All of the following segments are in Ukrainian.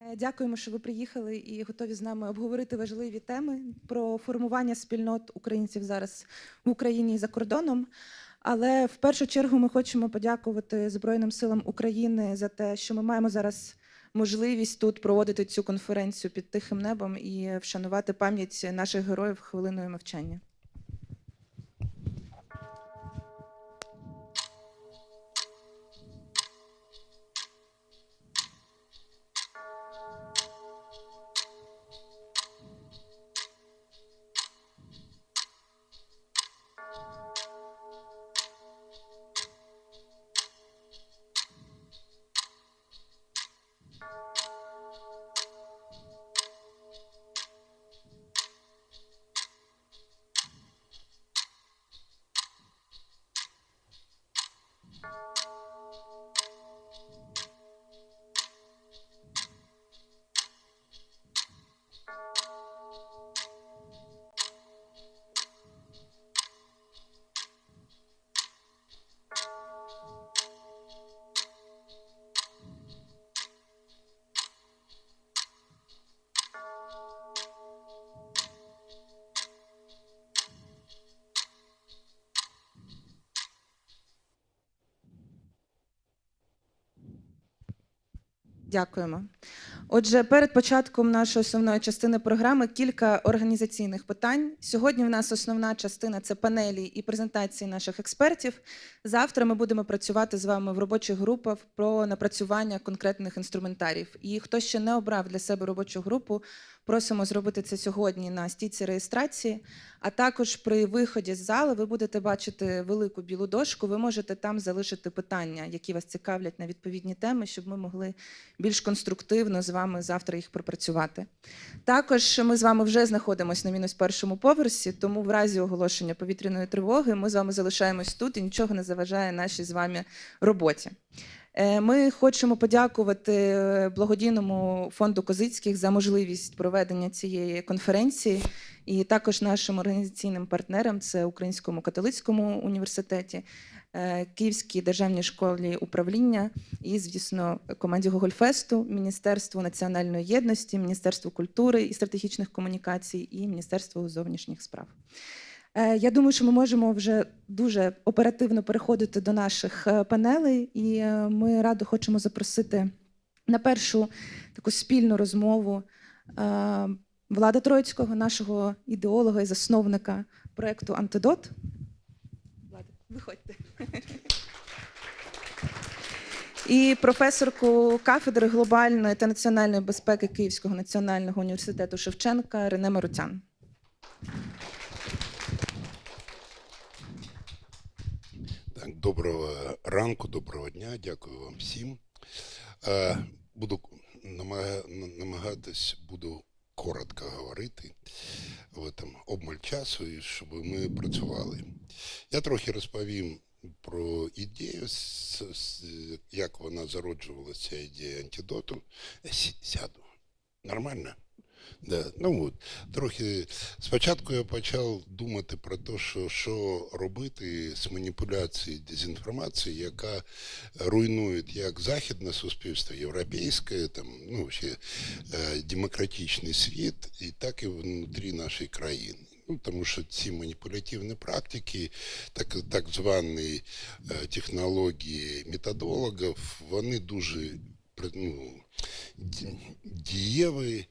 Е, Дякуємо, що ви приїхали і готові з нами обговорити важливі теми про формування спільнот українців зараз в Україні і за кордоном. Але в першу чергу ми хочемо подякувати Збройним силам України за те, що ми маємо зараз можливість тут проводити цю конференцію під тихим небом і вшанувати пам'ять наших героїв хвилиною мовчання. Дякуємо. Отже, перед початком нашої основної частини програми кілька організаційних питань. Сьогодні в нас основна частина це панелі і презентації наших експертів. Завтра ми будемо працювати з вами в робочих групах про напрацювання конкретних інструментарів. І хто ще не обрав для себе робочу групу, просимо зробити це сьогодні на стійці реєстрації. А також при виході з зали ви будете бачити велику білу дошку. Ви можете там залишити питання, які вас цікавлять на відповідні теми, щоб ми могли більш конструктивно з вами завтра їх пропрацювати. Також ми з вами вже знаходимося на мінус першому поверсі, тому в разі оголошення повітряної тривоги ми з вами залишаємось тут і нічого не заважає нашій з вами роботі. Е, Ми хочемо подякувати е, благодійному фонду Козицьких за можливість проведення цієї конференції, і також нашим організаційним партнерам це Українському католицькому університеті, е, Київській державній школі управління і, звісно, команді Гогольфесту, Міністерству національної єдності, Міністерству культури і стратегічних комунікацій і Міністерству зовнішніх справ. Е, Я думаю, що ми можемо вже дуже оперативно переходити до наших е, панелей, і е, ми радо хочемо запросити на першу таку спільну розмову Влада Троїцького, нашого ідеолога і засновника проекту Антидот. Влада, виходьте. І професорку кафедри глобальної та національної безпеки Київського національного університету Шевченка Рене Марутян. Так, доброго ранку, доброго дня, дякую вам всім. Е, Буду намага- намагатись, буду коротко говорити, в там обмаль часу, і щоб ми працювали. Я трохи розповім про ідею, як вона зароджувалася, ідея антидоту. Сяду. Нормально? Да. Ну от, трохи спочатку я почав думати про те, що, що робити з маніпуляції дезінформації, яка руйнує як західне суспільство, європейське, там, ну, ще, е, демократичний світ, і так і внутрі нашої країни. Ну, тому що ці маніпулятивні практики, так, так звані е, технології методологів, вони дуже ну, ді- дієві,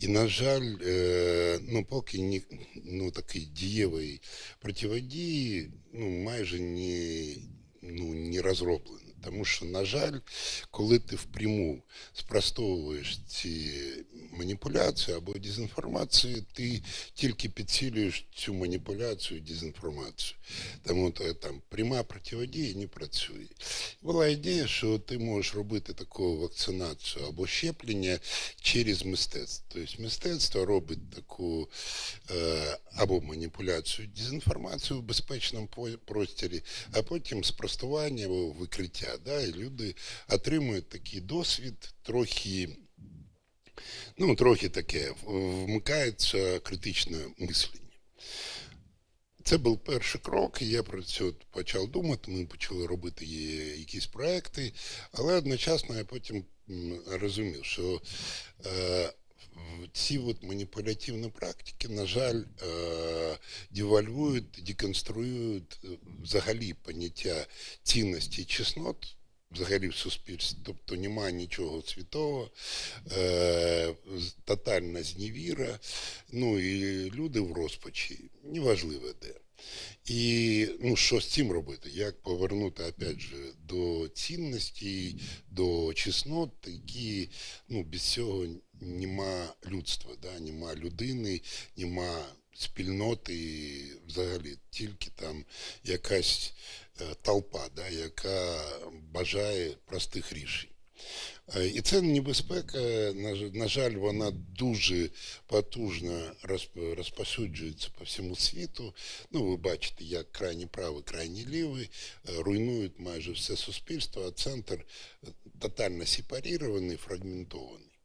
і, на жаль, е, ну, поки ні, ну, такий дієвий противодії ну, майже не, ну, не розроблений. Тому що, на жаль, коли ти впряму спростовуєш ці маніпуляції або дезінформацію, ти тільки підсилюєш цю маніпуляцію дезінформацію. Тому то, там пряма противодія не працює. Була ідея, що ти можеш робити таку вакцинацію або щеплення через мистецтво. Тобто мистецтво робить таку е, або маніпуляцію, дезінформацію в безпечному просторі, а потім спростування або викриття. Да? І люди отримують такий досвід, трохи. Ну, трохи таке, вмикається критичне мислення. це був перший крок. і Я про це почав думати. Ми почали робити якісь проекти, але одночасно я потім розумів, що е, ці от маніпулятивні практики, на жаль, е, девальвують, деконструюють е, взагалі поняття цінності і чеснот. Взагалі в суспільстві, тобто немає нічого святого, е, тотальна зневіра, ну і люди в розпачі, неважливо де. І ну, що з цим робити? Як повернути опять же, до цінностей, до чеснот, які ну, без цього нема людства, да? нема людини, нема спільноти, взагалі, тільки там якась толпа, да? яка бажає простих рішень. Е, І це небезпека, на жаль, вона дуже потужно розп- розповсюджується по всьому світу. Ну, ви бачите, як крайні правий, крайні лівий е, руйнують майже все суспільство, а центр е, тотально сепарірований, фрагментований.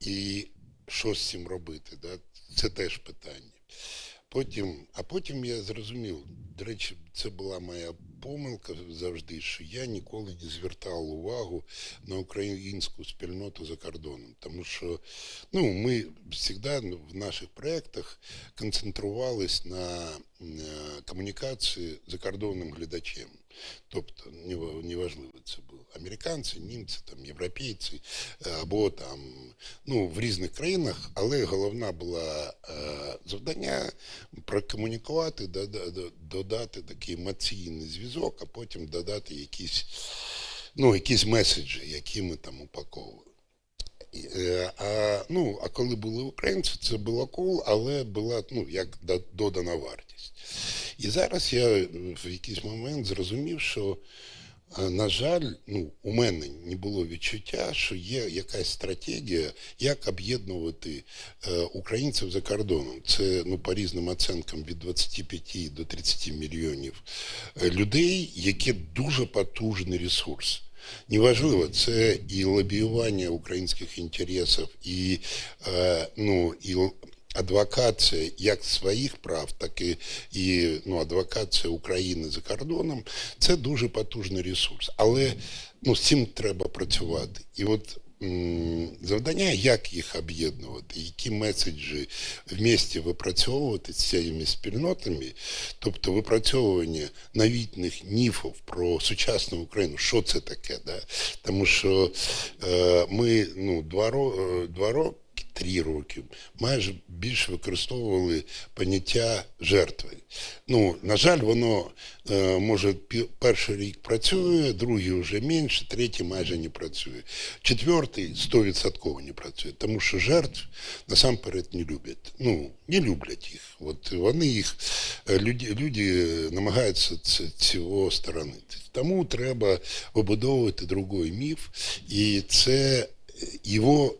І що з цим робити? Да? Це теж питання. Потім, а потім я зрозумів, до речі, це була моя помилка завжди, що я ніколи не звертав увагу на українську спільноту за кордоном. Тому що ну, ми завжди в наших проєктах концентрувались на е, комунікації за кордонним глядачем. Тобто, нева- неважливо, це були американці, німці, там, європейці, е, або там, ну, в різних країнах, але головна була е, завдання прокомунікувати, додати такий емоційний зв'язок, а потім додати якісь, ну, якісь меседжі, які ми там упаковували. Е, А, ну, а коли були українці, це було кул, але була ну, як додана вартість. І зараз я е, в якийсь момент зрозумів, що, е, на жаль, ну, у мене не було відчуття, що є якась стратегія, як об'єднувати українців за кордоном. Це ну, по різним оцінкам від 25 до 30 мільйонів людей, які дуже потужний ресурс. Неважливо, це і лобіювання українських інтересів, і, е, ну, і адвокація як своїх прав, так і, і ну, адвокація України за кордоном. Це дуже потужний ресурс. Але ну, з цим треба працювати. І от завдання, як їх об'єднувати, які меседжі вместе випрацьовувати з цими спільнотами, тобто випрацьовування новітніх міфів про сучасну Україну, що це таке, да? тому що е, ми ну, два, е, два роки. Три роки майже більше використовували поняття жертви. Ну, на жаль, воно е, може перший рік працює, другий вже менше, третій майже не працює. Четвертий 100% не працює, тому що жертв насамперед не люблять. Ну, не люблять їх. От вони їх, е, люди, люди намагаються цього сторонити. Тому треба вибудовувати другий міф, і це е, його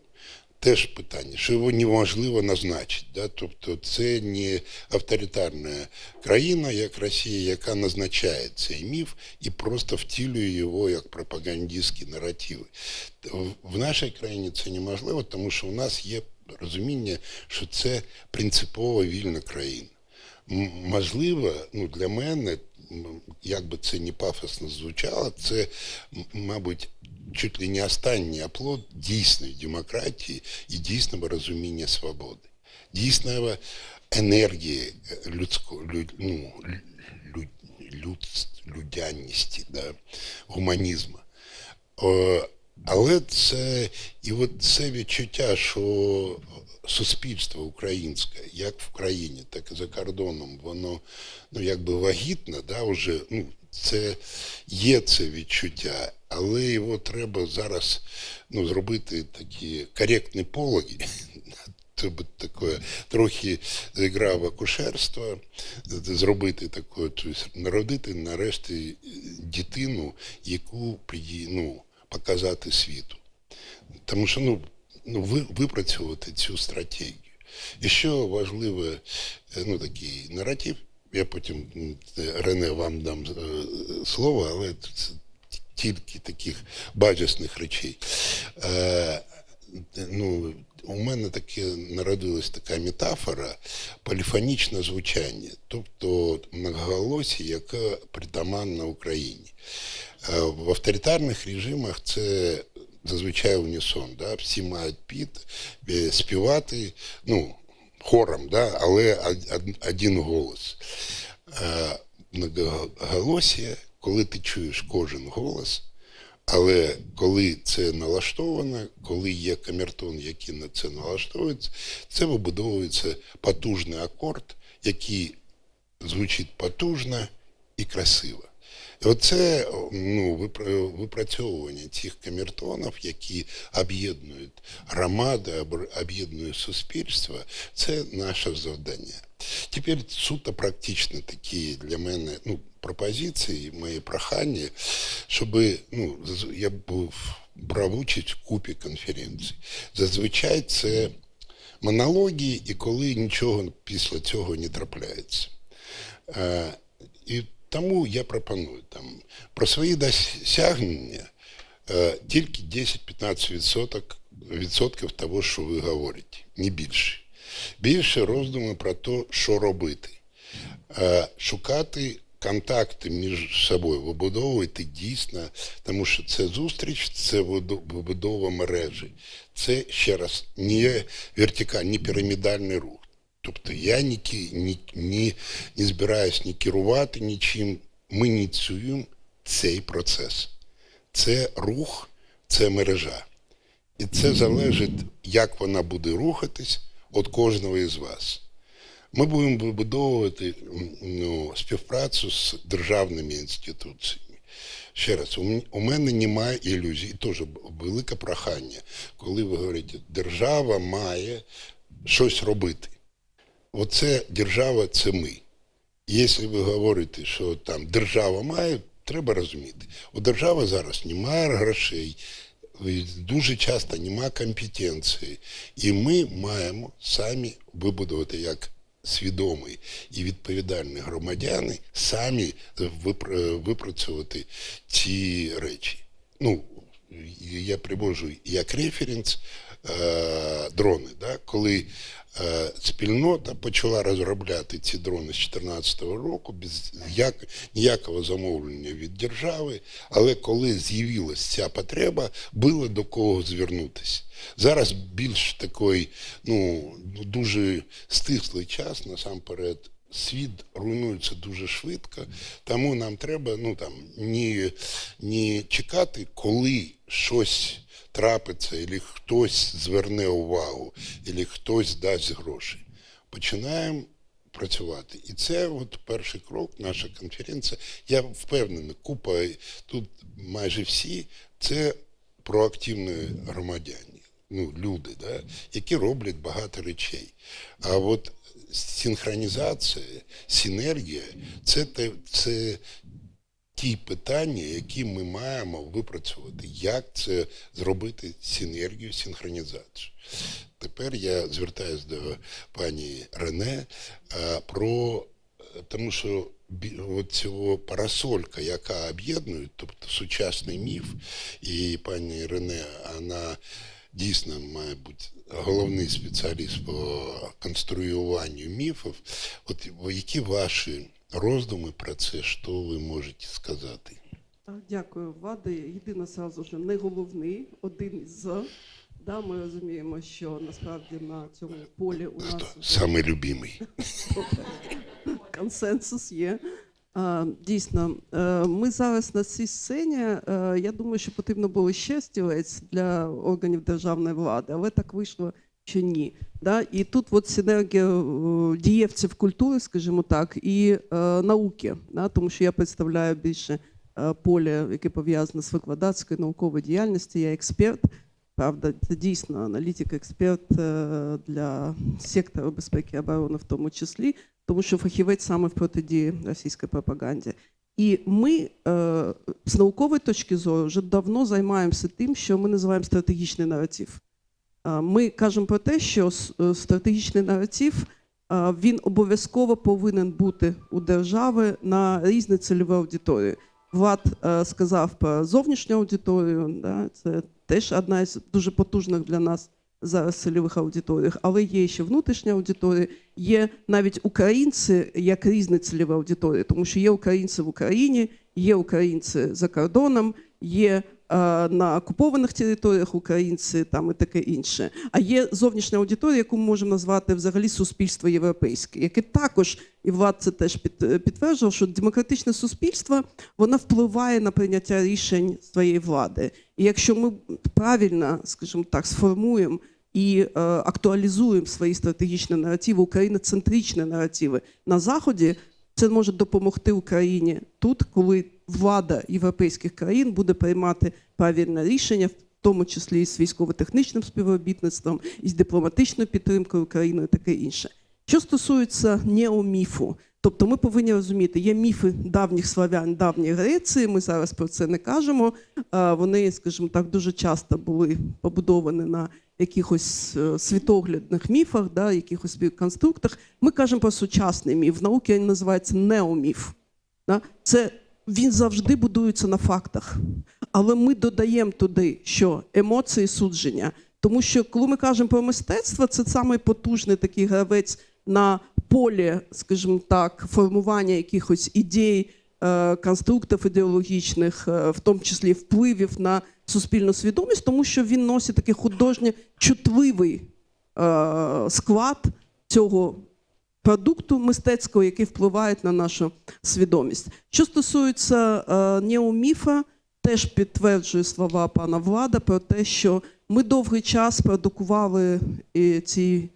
теж питання, що його неможливо назначити. Да? Тобто це не авторитарна країна, як Росія, яка назначає цей міф і просто втілює його як пропагандистські наративи. В- нашій країні це неможливо, тому що у нас є розуміння, що це принципово вільна країна. Можливо, ну для мене, як би це не пафосно звучало, це, мабуть, чуть ли не останній оплот дійсної демократії і дійсного розуміння свободи, дійсного енергії е, людського люд, ну, лю- люд, людяності, да, гуманізму. Але це і от це відчуття, що суспільство українське, як в країні, так і за кордоном, воно ну якби вагітне, да, вже ну це є це відчуття, але його треба зараз ну, зробити такі коректні пологи. Треба таке трохи гра в акушерство, зробити таке, тобто народити нарешті дитину, яку ну, показати світу. Тому що ну, ну, ви, випрацьовувати цю стратегію. І що важливе, е, ну такий наратив, я потім Рене вам дам е, слово, але це тільки таких базисних речей. Е, ну, у мене таке народилась така метафора поліфонічне звучання, тобто многоголосі, яке притаманне Україні. Е, В авторитарних режимах це зазвичай унісон. Да? Всі мають піт, е, співати, ну, хором, да? але од- од- один голос. Е, Многоголосія, коли ти чуєш кожен голос, але коли це налаштовано, коли є камертон, який на це налаштовується, це вибудовується потужний акорд, який звучить потужно і красиво. І оце ну, випрацьовування цих камертонів, які об'єднують громади, об'єднують суспільство, це наше завдання. Тепер суто практично такі для мене ну, пропозиції, мої прохання, щоб ну, я був брав участь в купі конференцій. Зазвичай це монології, і коли нічого після цього не трапляється. Е, тому я пропоную там про свої досягнення е, тільки 10-15% відсотків того, що ви говорите, не більше. Більше роздуми про те, що робити. Е, Шукати контакти між собою, вибудовувати дійсно, тому що це зустріч, це вибудова мережі. Це ще раз не вертикальний, не пірамідальний рух. Тобто я ні, ні, ні, не збираюсь ні керувати нічим. Ми ініціюємо цей процес. Це рух, це мережа. І це залежить, як вона буде рухатись від кожного із вас. Ми будемо вибудовувати ну, співпрацю з державними інституціями. Ще раз, у мене немає ілюзій, теж велике прохання, коли ви говорите, держава має щось робити. Оце держава це ми. Якщо ви говорите, що там держава має, треба розуміти. У держави зараз немає грошей, дуже часто немає компетенції. І ми маємо самі вибудувати як свідомі і відповідальні громадяни, самі випра- випрацьовувати ці речі. Ну, я привожу як референс е, дрони, да? коли е, спільнота почала розробляти ці дрони з 2014 року без як, ніякого замовлення від держави, але коли з'явилася ця потреба, було до кого звернутися. Зараз більш такий, ну, дуже стислий час, насамперед, світ руйнується дуже швидко, тому нам треба ну, там, не, не чекати, коли щось трапиться, або хтось зверне увагу, або хтось дасть гроші. Починаємо працювати. І це от перший крок, наша конференція. Я впевнений, купа тут майже всі це проактивні громадяни, ну, люди, да, які роблять багато речей. А от синхронізація, синергія це, це ті питання, які ми маємо випрацювати. Як це зробити синергію, синхронізацію? Тепер я звертаюся до пані Рене про тому, що цього парасолька, яка об'єднує, тобто сучасний міф, і пані Рене, вона дійсно має бути головний спеціаліст по конструюванню міфів. От які ваші роздуми про це, що ви можете сказати? Дякую, Вади. Єдине сразу ж не головний, один з. Да, ми розуміємо, що насправді на цьому полі у нас Хто вже любимий? консенсус є. Дійсно, е, ми зараз на цій сцені. е, Я думаю, що потрібно було ще стілець для органів державної влади, але так вийшло, що ні. Да? І тут от синергія е, дієвців культури, скажімо так, і е, науки, да? тому що я представляю більше е, поле, яке пов'язане з викладацькою науковою діяльністю. Я експерт. Правда, це дійсно аналітик, експерт е, для сектору безпеки і оборони в тому числі, тому що фахівець саме в протидії російській пропаганді. І ми з наукової точки зору вже давно займаємося тим, що ми називаємо стратегічний наратив. Е, Ми кажемо про те, що е, стратегічний наратив е, він обов'язково повинен бути у держави на різні цільові аудиторії. Влад сказав про зовнішню аудиторію, да, це теж одна із дуже потужних для нас зараз цільових аудиторіях, але є ще внутрішня аудиторія, є навіть українці як різні цільові аудиторії, тому що є українці в Україні, є українці за кордоном, є е, на окупованих територіях українці там і таке інше. А є зовнішня аудиторія, яку ми можемо назвати взагалі суспільство європейське, яке також і влад це теж під, підтверджував, що демократичне суспільство воно впливає на прийняття рішень своєї влади. І якщо ми правильно, скажімо так, сформуємо і е, актуалізуємо свої стратегічні наративи, україноцентричні наративи на заході, це може допомогти Україні тут, коли влада європейських країн буде приймати правильне рішення, в тому числі і з військово-технічним співробітництвом, і з дипломатичною підтримкою України, таке інше. Що стосується неоміфу, тобто ми повинні розуміти, є міфи давніх славян, давньої Греції. Ми зараз про це не кажемо. Вони, скажімо так, дуже часто були побудовані на якихось е, світоглядних міфах, да, якихось конструктах. Ми кажемо про сучасний міф. В науці він називається неоміф. Да? Це він завжди будується на фактах. Але ми додаємо туди, що емоції судження. Тому що коли ми кажемо про мистецтво, це самий такий гравець на полі, скажімо так, формування якихось ідей, е, конструктів ідеологічних, е, в тому числі впливів на суспільну свідомість, тому що він носить такий художньо чутливий е, склад цього продукту мистецького, який впливає на нашу свідомість. Що стосується неоміфа, теж підтверджую слова пана Влада про те, що ми довгий час продукували ці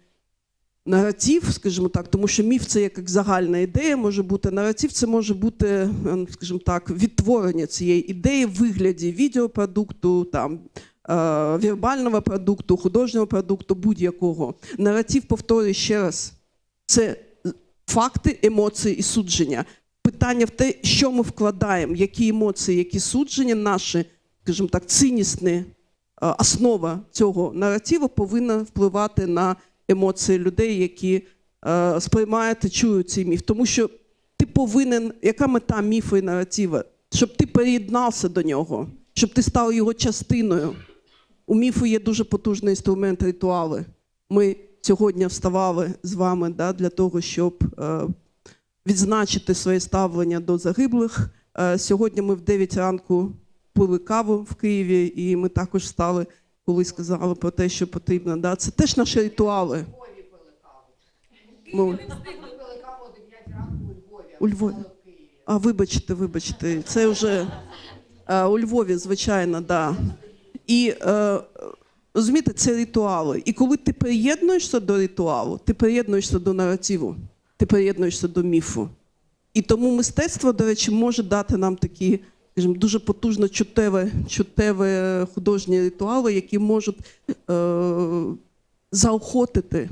наратив, скажімо так, тому що міф це як загальна ідея, може бути наратив, це може бути, е, скажімо так, відтворення цієї ідеї в вигляді відеопродукту, там. е, Вірбального продукту, художнього продукту, будь-якого. Наратив, повторюю ще раз, це факти, емоції і судження. Питання в те, що ми вкладаємо, які емоції, які судження, наші, скажімо так, ціннісні е, основа цього наративу повинна впливати на емоції людей, які е, сприймають і чують цей міф. Тому що ти повинен, яка мета міфу і наратива? Щоб ти приєднався до нього, щоб ти став його частиною. У міфу є дуже потужний інструмент ритуали. Ми сьогодні вставали з вами да, для того, щоб е, відзначити своє ставлення до загиблих. Е, сьогодні ми в 9 ранку пили каву в Києві, і ми також встали, коли сказали про те, що потрібно. Да. Це теж наші ритуали. Ми... Ми пили каву о 9 ранку у Львові. А, вибачте, вибачте, це вже е, у Львові, звичайно, да. І е, розумієте, це ритуали. І коли ти приєднуєшся до ритуалу, ти приєднуєшся до наративу, ти приєднуєшся до міфу. І тому мистецтво, до речі, може дати нам такі, скажімо, дуже потужно чутеві, чутеві художні ритуали, які можуть е, заохотити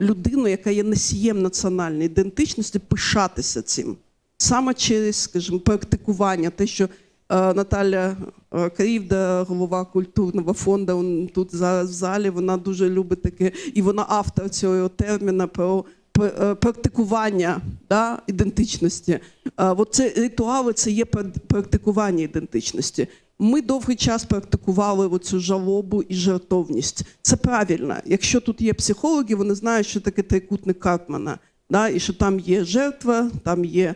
людину, яка є носієм національної ідентичності, пишатися цим. Саме через, скажімо, практикування, те, що е, Наталя е, Кривда, голова культурного фонду, он тут зараз в залі, вона дуже любить таке, і вона автор цього терміна про пр- е, практикування да, ідентичності. Е, От це ритуали, це є пр- практикування ідентичності. Ми довгий час практикували оцю жалобу і жертовність. Це правильно. Якщо тут є психологи, вони знають, що таке трикутник Карпмана, да, і що там є жертва, там є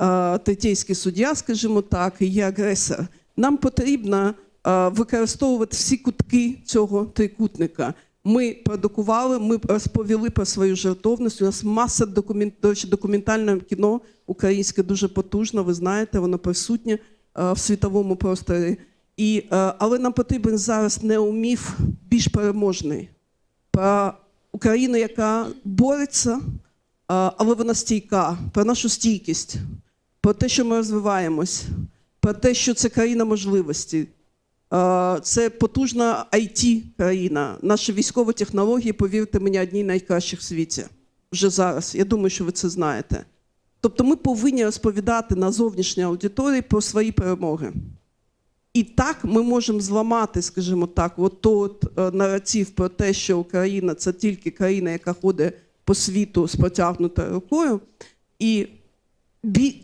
е, третійський суддя, скажімо так, і є агресор. Нам потрібно е, використовувати всі кутки цього трикутника. Ми продукували, ми розповіли про свою жертовність. У нас маса документ, до речі, документальне кіно українське дуже потужне, ви знаєте, воно присутнє е, в світовому просторі. І, е, але нам потрібен зараз неоміф більш переможний про Україну, яка бореться, е, але вона стійка, про нашу стійкість, про те, що ми розвиваємось, про те, що це країна можливості. Е, Це потужна it країна. Наші військові технології, повірте мені, одні найкращих в світі. Вже зараз. Я думаю, що ви це знаєте. Тобто ми повинні розповідати на зовнішній аудиторії про свої перемоги. І так ми можемо зламати, скажімо так, от той е, наратив про те, що Україна це тільки країна, яка ходить по світу з протягнутою рукою. І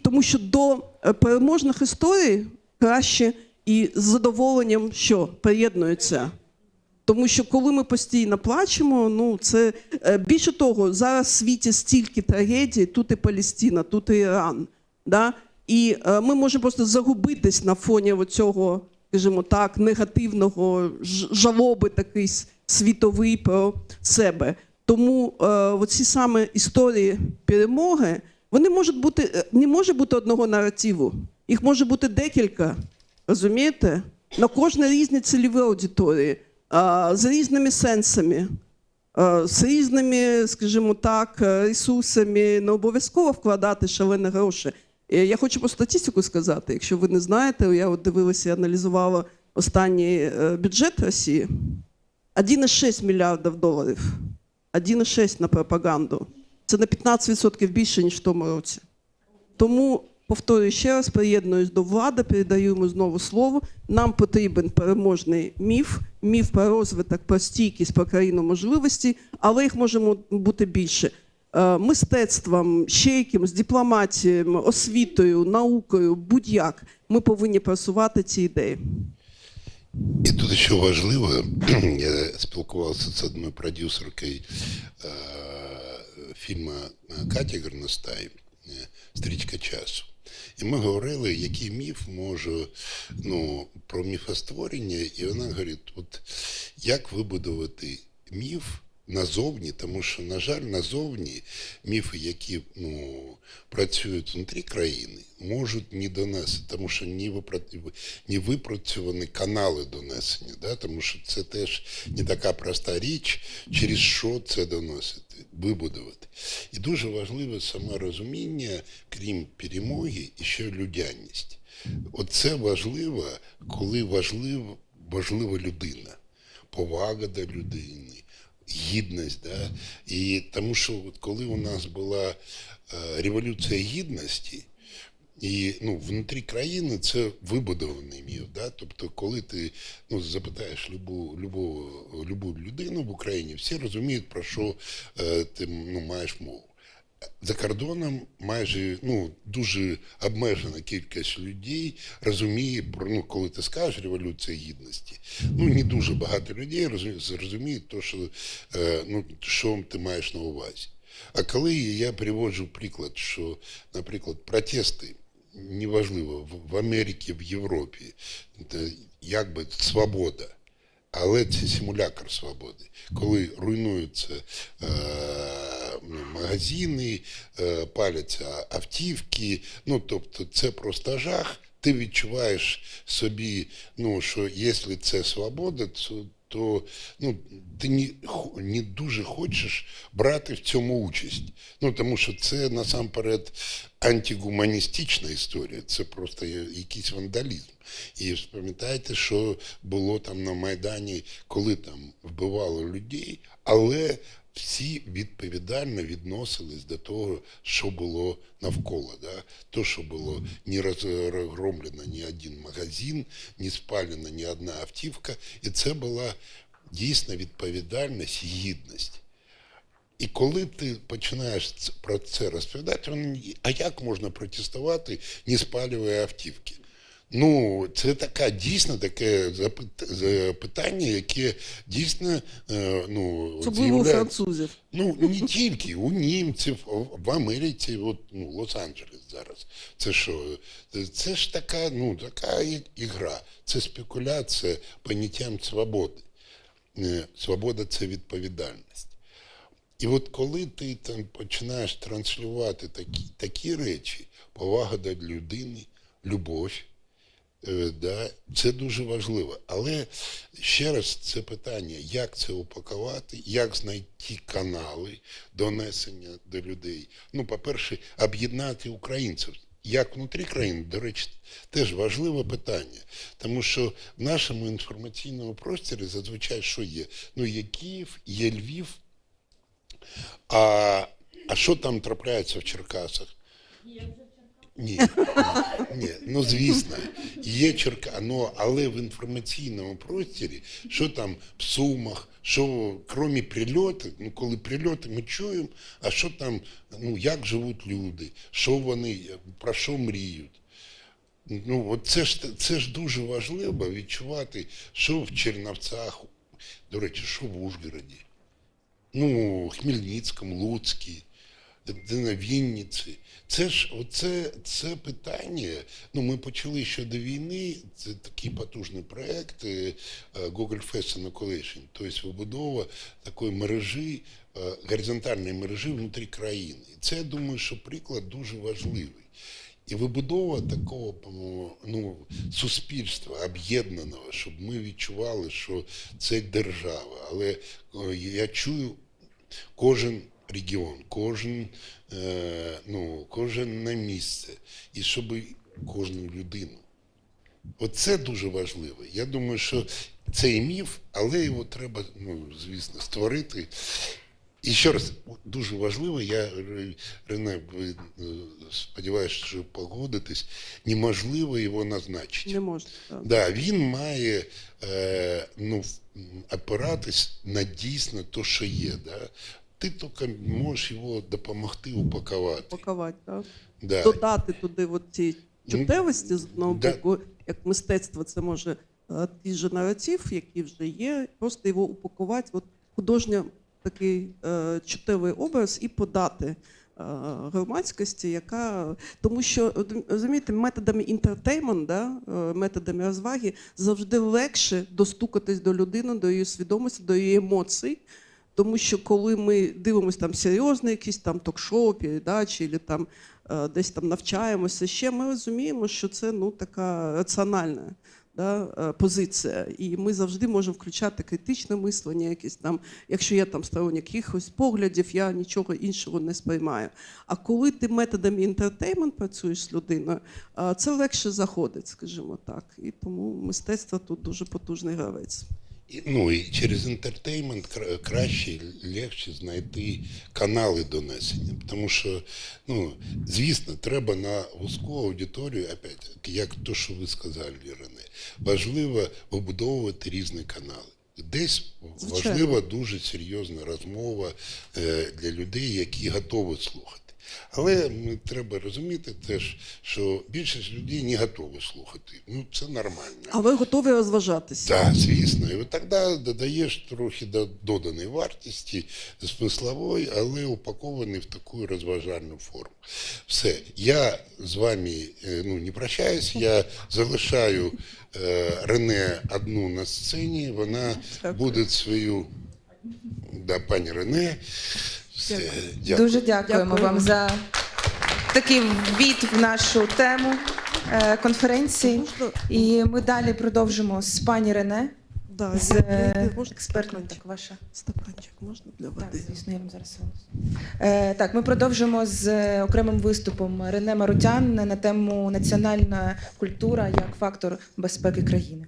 тому що до е, переможних історій краще і з задоволенням, що приєднуються Тому що коли ми постійно плачемо, ну це е, більше того, зараз в світі стільки трагедій, тут і Палестина, тут і Іран. Да? І е, ми можемо просто загубитись на фоні цього, скажімо так, негативного жалоби такий світовий про себе. Тому е, оці саме історії перемоги, вони можуть бути, не може бути одного наративу. Їх може бути декілька. Розумієте? На кожне різні цільові аудиторії, з різними сенсами, з різними, скажімо так, ресурсами. Не обов'язково вкладати шалені гроші. Е, Я хочу по статистику сказати, якщо ви не знаєте, я от дивилася і аналізувала останній е, бюджет Росії. 1,6 мільярдів доларів. 1,6 на пропаганду. Це на 15% більше, ніж в тому році. Тому повторюю ще раз, приєднуюсь до влади, передаю йому знову слово. Нам потрібен переможний міф, міф про розвиток, про стійкість, про країну можливості, але їх може бути більше. Е, Мистецтвом, ще якимось дипломатією, освітою, наукою, будь-як ми повинні просувати ці ідеї. І тут ще важливо, я спілкувався з одною продюсеркою е, фільму Каті Горностай Стрічка часу. І ми говорили, який міф може ну, про міфостворення, і вона говорить: от як вибудувати міф назовні, тому що, на жаль, назовні міфи, які ну, працюють внутрі країни, можуть не донести, тому що не, випра- не випрацьовані канали донесення, да? тому що це теж не така проста річ, через що це доносити, вибудувати. І дуже важливе саме розуміння, крім перемоги, і ще людяність. Оце важливо, коли важлив, важлива людина, повага до людини, гідність. Да? І тому що от коли у нас була е, революція гідності, і ну, внутрі країни це вибудований міф. Да? Тобто, коли ти ну, запитаєш любу, любу, любу людину в Україні, всі розуміють, про що е, ти ну, маєш мову. За кордоном майже ну, дуже обмежена кількість людей розуміє, ну, коли ти скажеш революція гідності, ну не дуже багато людей розуміють, то, що, е, ну, що ти маєш на увазі. А коли я приводжу приклад, що, наприклад, протести, неважливо, в- Америці, в Європі, це якби свобода. Але це симулятор свободи, коли руйнуються е, магазини, е, паляться автівки. Ну тобто це просто жах. Ти відчуваєш собі, ну що якщо це свобода, то, то ну, ти не, не дуже хочеш брати в цьому участь. Ну тому що це насамперед антигуманістична історія, це просто якийсь вандалізм. І пам'ятаєте, що було там на Майдані, коли там вбивали людей, але всі відповідально відносились до того, що було навколо. Да? То, що було не розгромлено ні один магазин, не спалена ні одна автівка, і це була дійсна відповідальність і гідність. І коли ти починаєш про це розповідати, а як можна протестувати, не спалюючи автівки? Ну, це така дійсно таке запитання, яке дійсно е, ну, Особливо у французів. Ну, не тільки, у німців, в Америці, от, ну, Лос-Анджелес зараз. Це що? Це ж така, ну, така ігра. Це спекуляція поняттям свободи. Е, Свобода це відповідальність. І от коли ти там починаєш транслювати такі, такі речі, повага до людини, любов, да, це дуже важливо. Але ще раз це питання, як це упакувати, як знайти канали донесення до людей. Ну, по-перше, об'єднати українців. Як внутрі країни, до речі, теж важливе питання, тому що в нашому інформаційному просторі зазвичай що є? Ну, є Київ, є Львів, а, а що там трапляється в Черкасах? Ні, ні, ну звісно, є Черка, ну, але в інформаційному просторі, що там в Сумах, що крім прильотів, ну коли прильоти ми чуємо, а що там, ну як живуть люди, що вони, про що мріють. Ну, от це ж це ж дуже важливо відчувати, що в Чернівцях, До речі, що в Ужгороді? Ну, Хмельницькому, Луцькій, де на Вінниці. Це ж оце це питання. Ну, ми почали ще до війни. Це такий потужний проект е, Google Fest Inoculation, тобто вибудова такої мережі, е, горизонтальної мережі внутрі країни. І це я думаю, що приклад дуже важливий. І вибудова такого ну, суспільства об'єднаного, щоб ми відчували, що це держава. Але е, я чую кожен регіон, кожен, е, ну, кожен на місце, і щоб кожну людину. Оце дуже важливо. Я думаю, що це і міф, але його треба, ну, звісно, створити. І ще раз, дуже важливо, я Рене, ви е, сподіваюся, що погодитесь, неможливо його назначити. Не можна. так. Да, він має е, ну, опиратись на дійсно те, що є. Да? Ти тільки можеш його допомогти упакувати. Пакувати, так? Да. додати туди от ці чутливості з одного да. боку, як мистецтво, це може е, ті ж наратив, які вже є, просто його упакувати, от художньо такий е, чутливий образ і подати е, громадськості, яка тому що розумієте, методами інтертеймент, да, е, методами розваги завжди легше достукатись до людини, до її свідомості, до її емоцій. Тому що коли ми дивимося там серйозно, якісь там ток-шоу, передачі, або там е, десь там навчаємося ще, ми розуміємо, що це ну така раціональна да, е, позиція. І ми завжди можемо включати критичне мислення, якесь там, якщо я там сторонник якихось поглядів, я нічого іншого не сприймаю. А коли ти методами інтертеймент працюєш з людиною, е, це легше заходить, скажімо так. І тому мистецтво тут дуже потужний гравець. І, ну, і через інтертеймент краще легше знайти канали донесення. Тому що, ну, звісно, треба на вузьку аудиторію, опять, як то, що ви сказали, Рене, важливо вибудовувати різні канали. Десь важлива дуже серйозна розмова е, для людей, які готові слухати. Але ми треба розуміти теж, що більшість людей не готові слухати. Ну, це нормально. А ви готові розважатися? Так, звісно. І тоді додаєш трохи до доданої вартості смислової, але упакований в таку розважальну форму. Все. Я з вами е, ну, не прощаюсь, я залишаю е, Рене одну на сцені, вона буде свою. Да, пані Рене. Все, дякую. Дуже дякуємо Дякую. вам за такий ввід в нашу тему е, конференції. І ми далі продовжимо з пані Рене, Да, з е, можна експертом. Так, ваша. Стаканчик можна для Так, води? звісно, я вам зараз винесу. Е, так, ми продовжимо з е, окремим виступом Рене Марутян на тему національна культура як фактор безпеки країни.